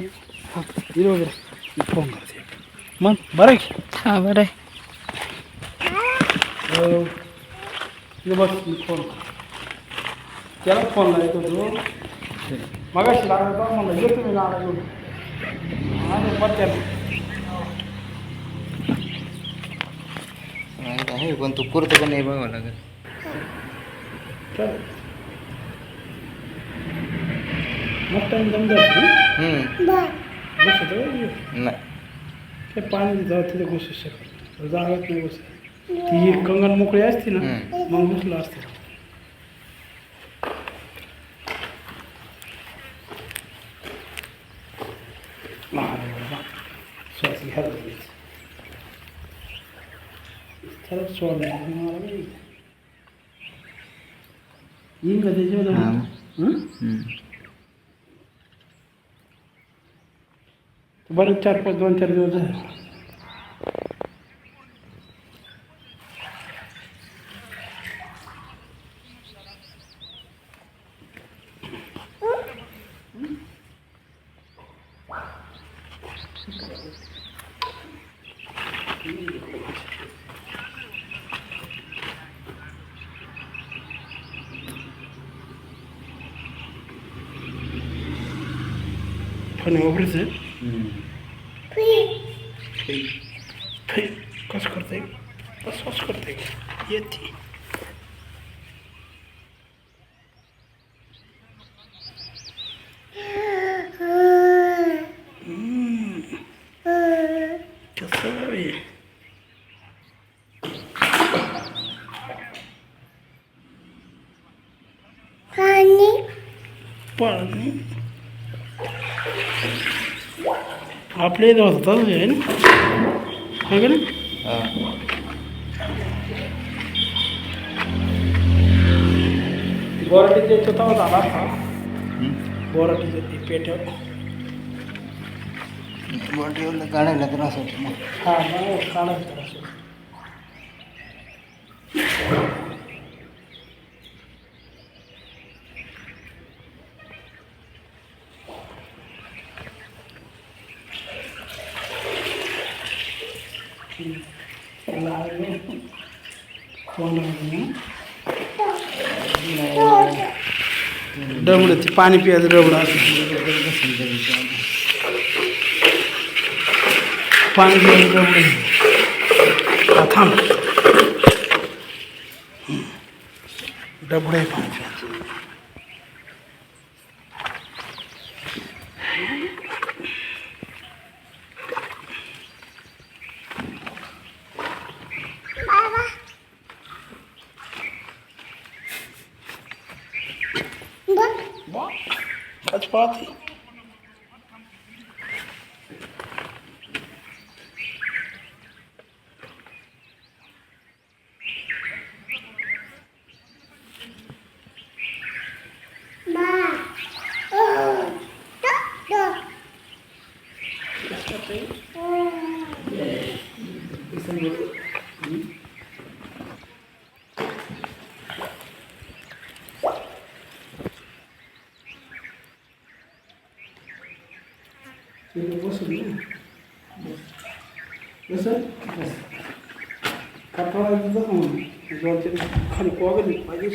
Hero वगैरे मी phone करते मग बरं आहे की? हा बरं आहे बस मी फोन त्याला फोन लावतो तो मगाशी लागला म्हणलं येतो मी गाडा घेऊन आणि पत्त्याला आहे पण तू पुरतं का नाही बघावं लागेल चल मग टाईम जम जातो हम्म. बस होतं नाही ते पाणी जाऊ तिथे घुसू शकत जागत नाही बस ती कंगन मोकळी असती ना हम्म. मग घुसलं असतं अरे बाबा, श्वास घ्यायला लागेल. चला सोडलं मला नाही. येईन का त्याच्यावर बरेच बरं चार पाच दोन चार दिवस झाले. पण वापरायचं करता येईल. कसं करता येईल. येते. पाणी. आपल्या इथं होता आहे ना? आहे का नाही हा. बोराटीचे तो तवा झाला असता हम्म. डबडं ते पाणी प्यायचं डबडं असं पाणी प्यायचं डबडं थांब party. आज पाहते बसून कसं कटोळा दोन खाली कोगली पाहिजे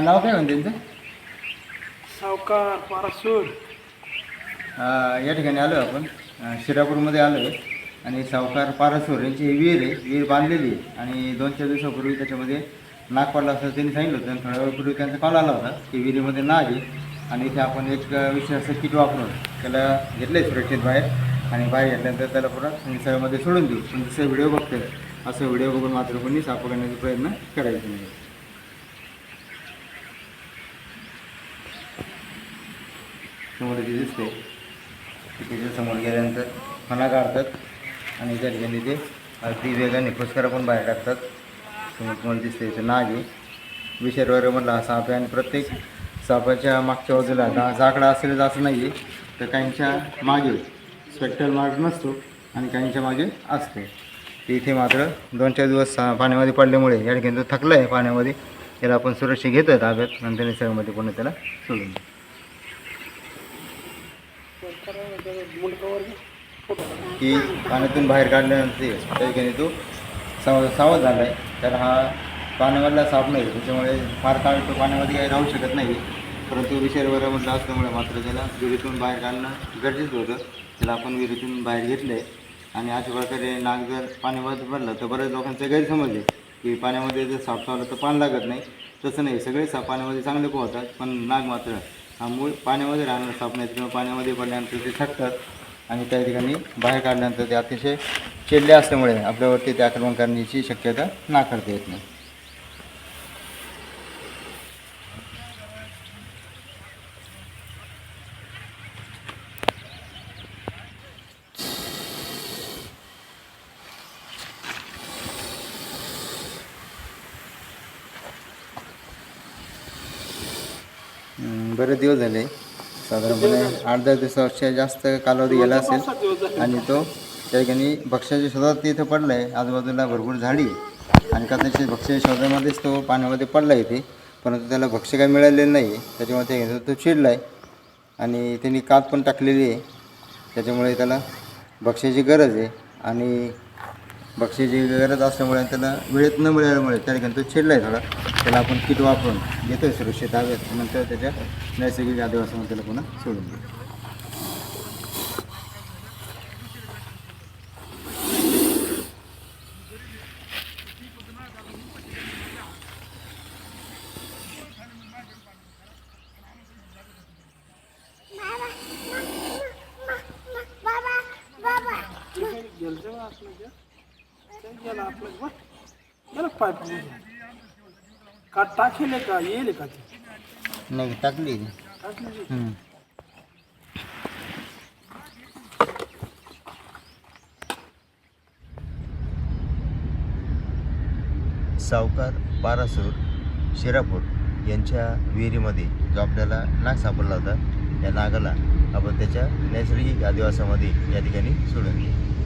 नाव काय म्हणते त्यांचं सावकार पारासूर अं, या ठिकाणी आलो आपण अं, शिरापूरमध्ये आलो आहे आणि सावकार पारसवर यांची ही विहीर आहे विहीर बांधलेली आहे आणि दोन चार दिवसापूर्वी त्याच्यामध्ये नाग पडला असं त्यांनी सांगितलं होतं आणि थोड्या वेळपूर्वी त्यांचा कॉल आला होता की विहिरीमध्ये नाग आहे आणि इथे आपण एक विषय असं किट वापरून त्याला घेतलं आहे सुरक्षित बाहेर आणि बाहेर घेतल्यानंतर त्याला पुन्हा निसर्गामध्ये सोडून देऊ. पण जसं व्हिडिओ बघतोय असं व्हिडिओ बघून मात्र कोणी साप करण्याचा प्रयत्न करायचा नाही. समोर जे दिसते त्याच्यासमोर गेल्यानंतर फणा काढतात आणि त्या ठिकाणी ते अगदी वेगाने फुसकारा पण बाहेर टाकतात. समोर तुम्हाला दिसते इथं नाग आहे. विषय म्हटलं हा साप आहे आणि प्रत्येक सापाच्या मागच्या बाजूला दा जाकडा असेलच असं नाही आहे तर काहींच्या मागे स्पेक्टल मार्क नसतो आणि काहींच्या मागे असतो. इथे मात्र दोन चार दिवस सा- पाण्यामध्ये पडल्यामुळे या ठिकाणी तो थकला आहे पाण्यामध्ये त्याला आपण सुरक्षित घेतो ताब्यात. नंतर निसर्गामध्ये पुन्हा त्याला सोडून की पाण्यातून बाहेर काढल्यानंतर त्या ठिकाणी तो साव सावध झाला आहे तर हा पाण्यामधला साप नाही. त्याच्यामुळे फार काळ तो पाण्यामध्ये काही राहू शकत नाही परंतु विषारवरामधला असल्यामुळे मात्र त्याला विहिरीतून बाहेर काढणं गरजेचं होतं. त्याला आपण विहिरीतून बाहेर घेतलं आहे आणि अशा प्रकारे नाग जर पाण्यामध्ये पडलं तर बऱ्याच लोकांचे गैरसमजले की पाण्यामध्ये जर साप चावलं तर पाणी लागत नाही. तसं नाही. सगळे साप पाण्यामध्ये चांगले पोहतात पण नाग मात्र हा मूळ पाण्यामध्ये राहणार साप नाही. किंवा पाण्यामध्ये पडल्यानंतर ते थकतात आणि त्या ठिकाणी बाहेर काढल्यानंतर ते अतिशय चिडले असल्यामुळे आपल्यावरती ते आक्रमण करण्याची शक्यता नाकारता येत नाही. बरेच दिवस झाले. साधारणपणे आठ दहा दिवसापेक्षा जास्त कालावधी गेला असेल. आणि तो त्या ठिकाणी भक्ष्याच्या शोधात तिथं पडला आहे आजूबाजूला भरपूर झाडी आहे. आणि कदाचित भक्ष्याच्या शोधामध्येच तो पाण्यामध्ये पडला इथे. परंतु त्याला भक्ष्य काय मिळालेलं नाही त्याच्यामुळे ते तो चिडला आहे आणि त्यांनी कात पण टाकलेली आहे. त्याच्यामुळे त्याला भक्ष्याची गरज आहे. आणि बक्षीची गरज असल्यामुळे त्याला वेळेत न मिळाल्यामुळे त्या ठिकाणी तो चिडला आहे थोडा. त्याला आपण किट वापरून घेतोय सुरक्षित हवेत नंतर त्याच्या नैसर्गिक आदिवासामध्ये त्याला पुन्हा सोडून देऊ. गेलं ते गेलं आपलं बघ गेलं पाय पाहून का टाकेल का? येईल का ते? नाही टाकली टाकली हम्म. सावकार पारासूर शिरापूर यांच्या विहिरीमध्ये जो आपल्याला नाग सापडला होता या नागाला आपण त्याच्या नैसर्गिक आदिवासामध्ये या ठिकाणी सोडून दिले.